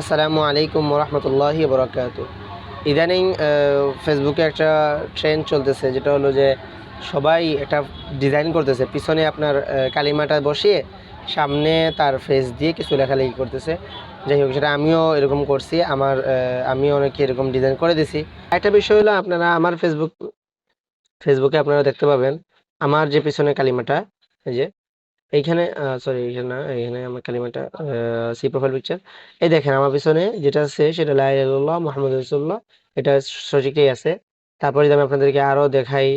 আসসালামু আলাইকুম রহমতুল্লাহি বরকাত ইদানিং ফেসবুকে একটা ট্রেন্ড চলতেছে, যেটা হলো যে সবাই একটা ডিজাইন করতেছে। পিছনে আপনার কালিমাটা বসিয়ে সামনে তার ফেস দিয়ে কিছু লেখালেখি করতেছে। যাই হোক, সেটা আমিও এরকম করছি। আমার আমিও অনেকে এরকম ডিজাইন করে দিছি। একটা বিষয় হলো, আপনারা আমার ফেসবুক ফেসবুকে আপনারা দেখতে পাবেন, আমার যে পিছনে কালিমাটা, এই যে এইখানে সরি এইখানে না, এইখানে আমার কালিমাটা সি প্রোফাইল পিকচার এই দেখেন, আমার পিছনে যেটা আছে সেটা লা ইলাহা ইল্লাল্লাহ মুহাম্মদ রাসূলুল্লাহ, এটা সঠিকই আছে। তারপরে যদি আমি আপনাদেরকে আরও দেখাই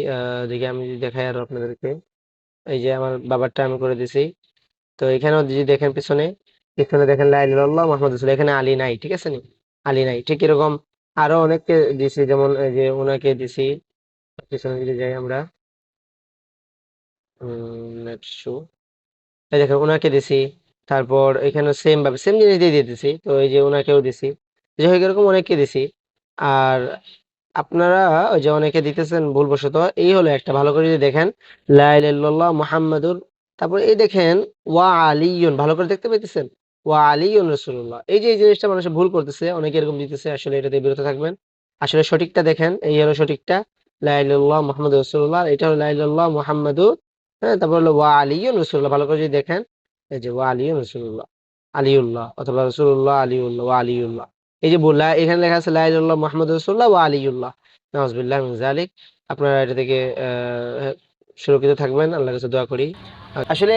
দেখি, আমি যদি দেখাই আরও আপনাদেরকে, এই যে আমার বাবারটা আমি করে দিছি। তো এখানেও যদি দেখেন পিছনে পিছনে দেখেন লা ইলাহা ইল্লাল্লাহ মুহাম্মদ রাসূলুল্লাহ, এখানে আলী নাই, ঠিক আছে নি? আলী নাই, ঠিক এরকম আরও অনেককে দিছি, যেমন এই যে ওনাকে দিছি। পিছনে যদি যাই আমরা নেক্সট শো এই দেখেন ওনাকে দিছি, তারপর এখানে সেম ভাবে সেম জিনিস দিয়ে দিতেছি। তো এই যে ওনাকেও দিছি। যাই হোক, এরকম অনেককে দিছি। আর আপনারা ওই যে অনেকে দিতেছেন ভুলবশত, এই হলো একটা। ভালো করে যদি দেখেন, লা ইলাহা ইল্লাল্লাহ মুহাম্মাদুর, তারপর এই দেখেন, ওয়া আলিয়ুন, ভালো করে দেখতে পাইতেছেন? ওয়া আলিয়ুন রাসূলুল্লাহ। এই যে এই জিনিসটা মানুষ ভুল করতেছে, অনেকে এরকম দিতেছে, আসলে এটাতে বিরত থাকবেন। আসলে সঠিকটা দেখেন, এই হলো সঠিকটা। লা ইলাহা ইল্লাল্লাহ মুহাম্মাদুর রাসূলুল্লাহ, এটা হলো লা ইলাহা ইল্লাল্লাহ মুহাম্মাদুর হ্যাঁ তারপর হলো ওয়া আলিয়ুন রাসূলুল্লাহ। ভালো করে যদি দেখেন এই যে ওয়া আলিয়ুন রাসূলুল্লাহ আলিউল্লাহ অথবা রাসূলুল্লাহ আলিউল্লাহ ওয়া আলিউল্লাহ। এই যে বললা এখানে লেখা আছে লা ইলাহা ইল্লাল্লাহ মুহাম্মাদুর রাসূলুল্লাহ ওয়া আলিউল্লাহ। নাউজুবিল্লাহ মিন যালিক। আপনারা এটা থেকে আহ, সুরক্ষিত থাকবেন। কাছে দোয়া করি। আসলে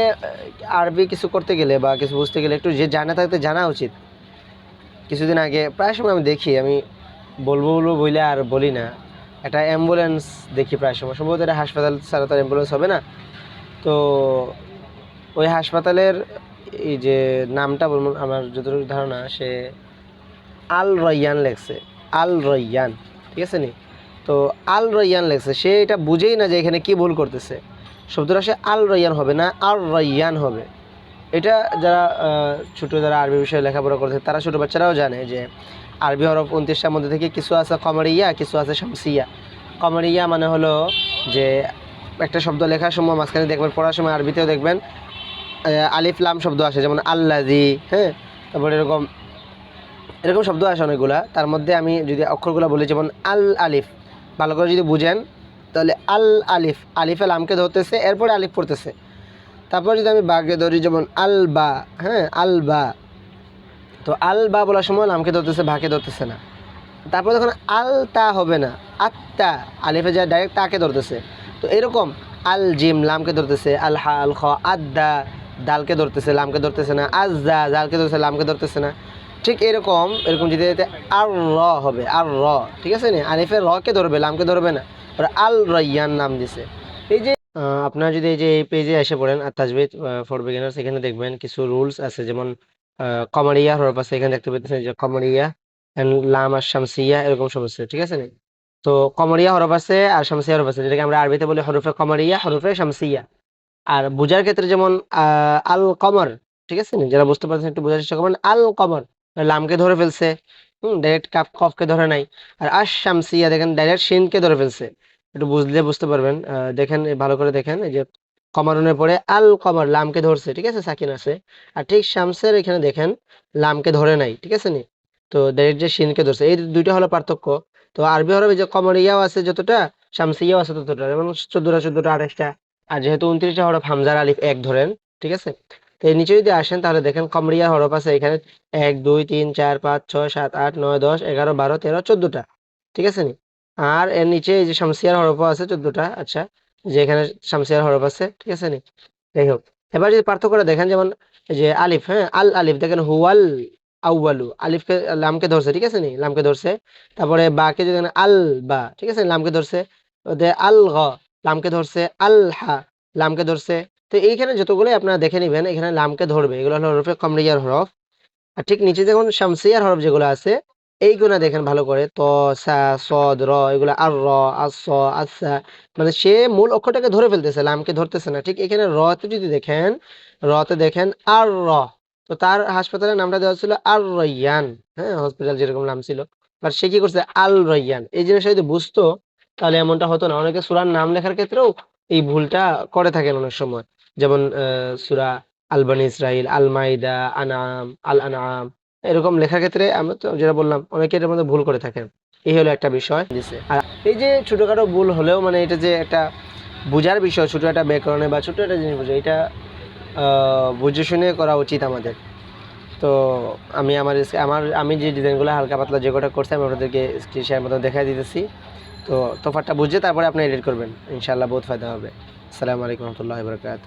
আরবি কিছু করতে গেলে বা কিছু বুঝতে গেলে একটু যে জানা থাকতে জানা উচিত। কিছুদিন আগে প্রায় সময় আমি দেখি আমি বলব বলব বইলে আর বলি না। একটা অ্যাম্বুলেন্স দেখি প্রায় সময়। সম্ভবত এটা হাসপাতাল ছাড়া তো অ্যাম্বুলেন্স হবে না। তো ওই হাসপাতালের এই যে নামটা বলব, আমার যতটুকু ধারণা, সে আল রয়্যান লেখছে। আল রয়্যান ঠিক আছে নি? তো আল রয়্যান লেখছে। সে এটা বুঝেই না যে এখানে কি ভুল করতেছে। শব্দটা সে আল রয়্যান হবে না আর রয়্যান হবে। এটা যারা ছোটো যারা আরবি বিষয়ে লেখাপড়া করছে, তারা ছোটো বাচ্চারাও জানে যে আরবি হরফ উনত্রিশটার মধ্যে থেকে কিছু আছে কমরিয়া, কিছু আছে শামসিয়া। কমরিয়া মানে হলো যে একটা শব্দ লেখার সময় মাঝখানে দেখবেন, পড়ার সময় আরবিতেও দেখবেন আলিফ লাম শব্দ আসে, যেমন আল্লাজি হ্যাঁ? তারপর এরকম এরকম শব্দ আসে অনেকগুলা। তার মধ্যে আমি যদি অক্ষরগুলো বলি, যেমন আল আলিফ, ভালো করে যদি বুঝেন, তাহলে আল আলিফ, আলিফে লামকে ধরতেছে, এরপরে আলিফ পড়তেছে। তারপর যদি আমি বাঘে ধরি, যেমন আল বা হ্যাঁ আল বা, তো আল বা বলার সময় লামকে ধরতেছে, ভাকে ধরতেছে না। তারপর যখন আল তা হবে না, আত্তা, আলিফে যা ডাইরেক্ট তাকে ধরতেছে। তো এরকম, আল জিম, লামকে ধরতেছে, আল হা, আল খ আদ্দা দালকে ধরতেছে, লামকে ধরতেছে না আজদা জালকে ধরতেছে, লামকে ধরতেছে না। ঠিক এরকম এরকম যদি আর র হবে, আর র, ঠিক আছে না? আলিফে রকে ধরবে, লামকে ধরবে না। ওরা আল রয়ান নাম দিছে। এই যে আপনারা যদি এই যে এই পেজে এসে পড়েন আর তাজবিদ ফর বিগিনার্স এখানে দেখবেন কিছু রুলস আছে, যেমন কমারিয়া, হরফ আছে, এখানে দেখতে পেতেছেন যে কমারিয়া and লাম আর শামসিয়া, এরকম সমস্যা ঠিক আছে নি? তো কমরিয়া হরফ আছে আর শামসিয়া হরফ আছে, যেটাকে আমরা আরবিতে বলি হরফে কমরিয়া, হরফে শামসিয়া। আর বোঝার ক্ষেত্রে যেমন আল কমর, ঠিক আছে? নি? যারা বুঝতে পারছেন, একটু বোঝার চেষ্টা করবেন। আল কমর লামকে ধরে ফেলছে। হুম ডাইরেক্ট কাপ কফকে ধরে নাই। আর আশ শামসিয়া, দেখেন ডাইরেক্ট শিনকে ধরে ফেলছে। একটু বুঝলে বুঝতে পারবেন। দেখেন, ভালো করে দেখেন, এই যে কমারনের পরে আল কমর, লামকে ধরছে, ঠিক আছে? সাকিন আছে। আর ঠিক শামসের এখানে দেখেন, লামকে ধরে নাই, ঠিক আছে নি? তো ডাইরেক্ট যে শিনকে ধরছে, এই দুইটা হলো পার্থক্য। তো আরবি হরফে যে কমরিয়াও আছে যতটা শামসিয়াও আছে ততটা, যেমন চোদ্দটা চোদ্দটা আঠাশটা আর যেহেতু উনত্রিশটা হরফ হামজার আলিফ এক ধরেন, ঠিক আছে? তো এর নিচে যদি আসেন তাহলে দেখেন কমরিয়া হরফ আছে এখানে এক, দুই, তিন, চার, পাঁচ, ছয়, সাত, আট, নয়, দশ, এগারো, বারো, তেরো, চোদ্দটা, ঠিক আছে নি? আর এর নিচে এই যে শামসিয়ার হরফও আছে চোদ্দটা আচ্ছা যে এখানে শামসিয়ার হরফ আছে, ঠিক আছে নি? হোক, এবার যদি পার্থক্যটা দেখেন, যেমন যে আলিফ হ্যাঁ আল আলিফ, দেখেন হুয়াল আউয়ালু, আলিফকে, লামকে ধরছে, ঠিক আছে নি? লামকে ধরছে। তারপরে বাকে যদি আল বা, ঠিক আছে লামকে ধরছে। আল গ, লামকে ধরছে, আল হা, লামকে ধরছে। তো এইখানে যতগুলো আপনারা দেখে নেবেন, এখানে লামকে ধরবে। এগুলো হলো হরফে কমরিয়ার হরফ। আর ঠিক নিচে যখন শামসিয়ার হরফ যেগুলো আছে, এইগুলো দেখেন ভালো করে। ত, সা সদ র, এগুলো আর, র আস আসা মানে সে মূল অক্ষরটাকে ধরে ফেলতেছে, লামকে ধরতেছে না। ঠিক এখানে রতে যদি দেখেন রতে দেখেন আর, র। তো তার হাসপাতালের নামটা দেওয়া ছিল আল রয়ান হ্যাঁ হসপিটাল যেরকম নাম ছিল। আর সে কি করছে? আল রয়ান এই জিনিসটা যদি বুঝতো, তাহলে এমনটা হতো না। অনেকে সুরার নাম লেখার ক্ষেত্রেও এই ভুলটা করে থাকেন অনেক সময়। যেমন সুরা আল বানি ইসরাইল আল মাইদা আনাম আল আনাম এরকম লেখার ক্ষেত্রে আমি তো যেটা বললাম, অনেকে এটার মধ্যে ভুল করে থাকেন। এই হলো একটা বিষয়। আর এই যে ছোটোখাটো ভুল হলেও মানে এটা যে একটা বোঝার বিষয়, ছোটো একটা ব্যাকরণে বা ছোটো একটা জিনিস বোঝা এটা বুঝে শুনে করা উচিত আমাদের। তো আমি আমার আমার, আমি যে ডিজাইনগুলো হালকা পাতলা যে কটা করছি, আমি আপনাদেরকে স্ক্রিন শেয়ার মতো দেখাই দিতেছি। তো তোফারটা বুঝে তারপরে আপনি এডিট করবেন। ইনশাআল্লাহ বহুত ফায়দা হবে। আসসালামু আলাইকুম রহমতুল্লাহ বরকাত